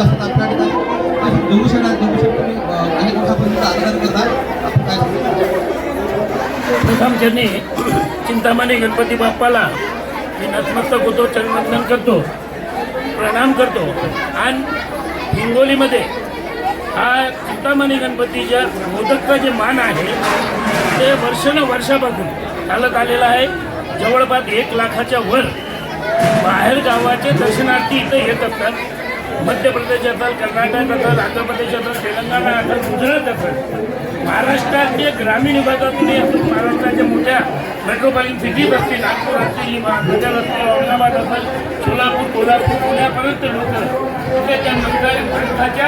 असतात आपल्या ठिकाणी दगडूशेठ आहे दगडूशेठ तुम्ही अनेक दिवसापर्यंत आग्रह करतात प्रथम त्यांनी चिंतामणी गणपती बाप्पाला मी नतमस्तक होतो चरणवंदन करतो प्रणाम करतो. आणि हिंगोलीमध्ये हा चिंतामणी गणपतीच्या मोदकचा जे मान आहे ते वर्षानं वर्षापासून चालत आलेलं आहे. जवळपास एक लाखाच्या वर बाहेर गावाचे दर्शनार्थी इथं येत असतात. मध्य प्रदेश असेल कर्नाटक असेल आंध्र प्रदेश असेल तेलंगणा असेल गुजरात असेल महाराष्ट्राचे ग्रामीण विभागातूनही असेल महाराष्ट्राच्या मोठ्या मेट्रोपॉलिटन सिटीज असतील नागपूर असतील नगर असतील औरंगाबाद असेल सोलापूर कोल्हापूर पुण्यापर्यंत लोक त्याच्यानंतर भारताच्या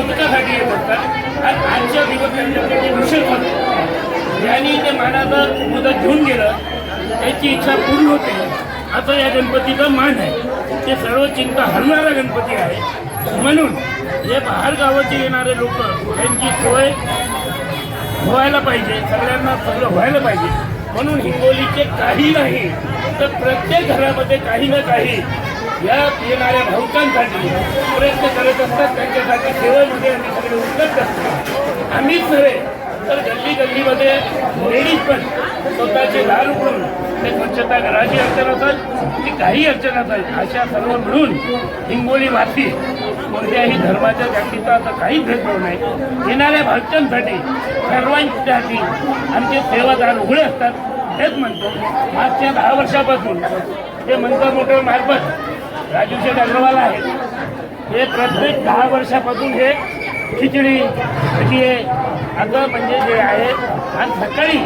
उदकासाठी येत असतात आणि आजच्या दिवस त्यांच्याकडे विषय होतो म्हणजे ज्यांनी ते मानाचं मुदत घेऊन गेलं त्याची इच्छा पूर्ण होते. असं या गणपतीचा मान आहे. ते सर्व चिंता हरणारा गणपती आहे. म्हणून हे बाहेर गावाचे येणारे लोक त्यांची सोय व्हायला पाहिजे. सगळ्यांना सगळं व्हायला पाहिजे. म्हणून हिंगोलीचे काही नाही तर प्रत्येक घरामध्ये काही ना काही या येणाऱ्या भावकांसाठी प्रयत्न करत असतात. त्यांच्यासाठी सेवेमध्ये आम्ही सगळे उपलब्ध असतात. आम्हीच नव्हे तर गल्ली गल्लीमध्ये लेडीज पण स्वतःचे दार उघडून ते स्वच्छता घराची अडचण असेल की काही अडचण असेल अशा सर्व मिळून हिंगोली वासी कोणत्याही धर्माच्या जातीचा आता काही भेदभाव नाही. येणाऱ्या भक्तांसाठी सर्वांसाठी आमचे सेवादार उघडे असतात हेच म्हणतो. मागच्या दहा वर्षापासून हे मंत्र मोटर मार्फत राजूशेठ अग्रवाल आहेत. हे प्रत्येक दहा वर्षापासून हे खिचडी भजी आता म्हणजे जे आहे आणि सकाळी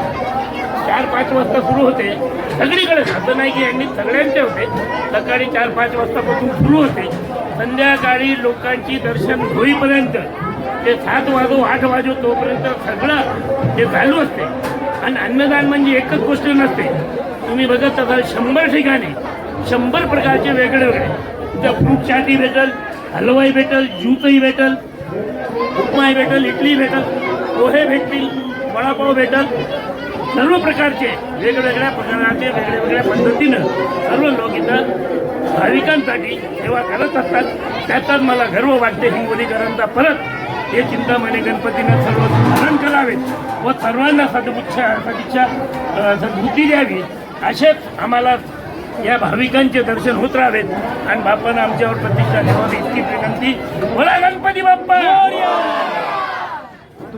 चार पाच वाजता सुरू होते. सगळीकडे असं नाही की यांनी सगळ्यांचे होते. सकाळी चार पाच वाजतापासून सुरू होते. संध्याकाळी लोकांची दर्शन होईपर्यंत ते सात वाजो आठ वाजो तोपर्यंत सगळं ते चालू असते. आणि अन्नदान म्हणजे एकच गोष्ट नसते. तुम्ही बघत असाल शंभर ठिकाणी शंभर प्रकारचे वेगळे वेगळे. तिथं फ्रूट चाटी भेटल हलवाई भेटल ज्यूसही भेटल उपमाही भेटल इडली भेटल पोहे भेटतील वडापाव भेटल. सर्व प्रकारचे वेगवेगळ्या प्रकाराचे वेगळ्या पद्धतीनं सर्व लोक इथं भाविकांसाठी सेवा करत असतात. त्याचाच मला गर्व वाटते हिंगोलीकरांचा. परत हे चिंतामणी गणपतीनं सर्व स्मरण करावेत व सर्वांना सदबुच्छा सदिच्छा सद्बुद्धी द्यावी. असेच आम्हाला या भाविकांचे दर्शन होत राहावेत. आणि बाप्पानं आमच्यावर प्रतिष्ठा ठेवावी इतकी विनंती. बोला गणपती बाप्पा!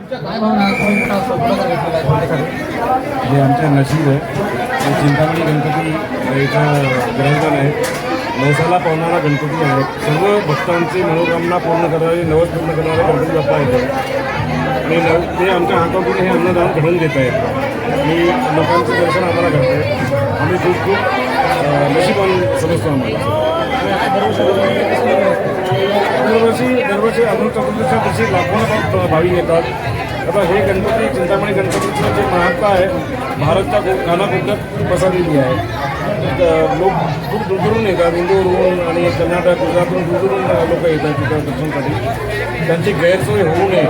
जे आमच्या नशीब आहे ते चिंतामणी गणपती इथं ग्रहण आहे. नवसाला पावणारा गणपती आहे. सर्व भक्तांची मनोकामना पूर्ण करणारे नवस पूर्ण करणारे गणपती बाप्पा आहेत. आणि नव ते आमच्या हातातून हे अन्नदान घडून देत आहेत. आणि लोकांचं दर्शन आम्हाला करत आहे आम्ही खूप खूप नशीबान समजतो आम्हाला. दरवर्षी दरवर्षी अजून चतुर्दशीच्या दिवशी लाखोनं भावी येतात आता हे गणपती चिंतामणी गणपतीचं जे महत्त्व आहे भारतच्या गो- कानाकोपऱ्यात पसरलेली आहे. लोक खूप दूरदूरून येतात इंदूरहून आणि कर्नाटक गुजरातहून दूरदूरून लोक येतात तिथं दर्शनसाठी. त्यांची गैरसोय होऊ नये.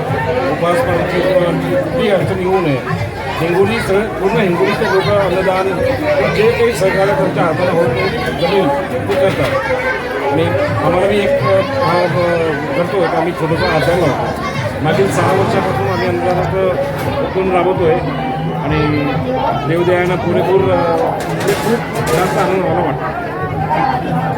उपासनाची कुठली अडचण येऊ नये. हिंगोली सह पूर्ण हिंगोलीचे लोक अन्नदान जे काही सहकार्य त्यांच्या हाताला होत जमीन ते करतात. आणि आम्हाला मी एक अ, करतो आहे करतो आम्ही छोटंसं आजार लावतो मागील सहा वर्षापासून आम्ही अंतराळात उठून राबवतो आहे आणि देवदेवांना पुरेपूर खूप जास्त आनंद मला वाटतो.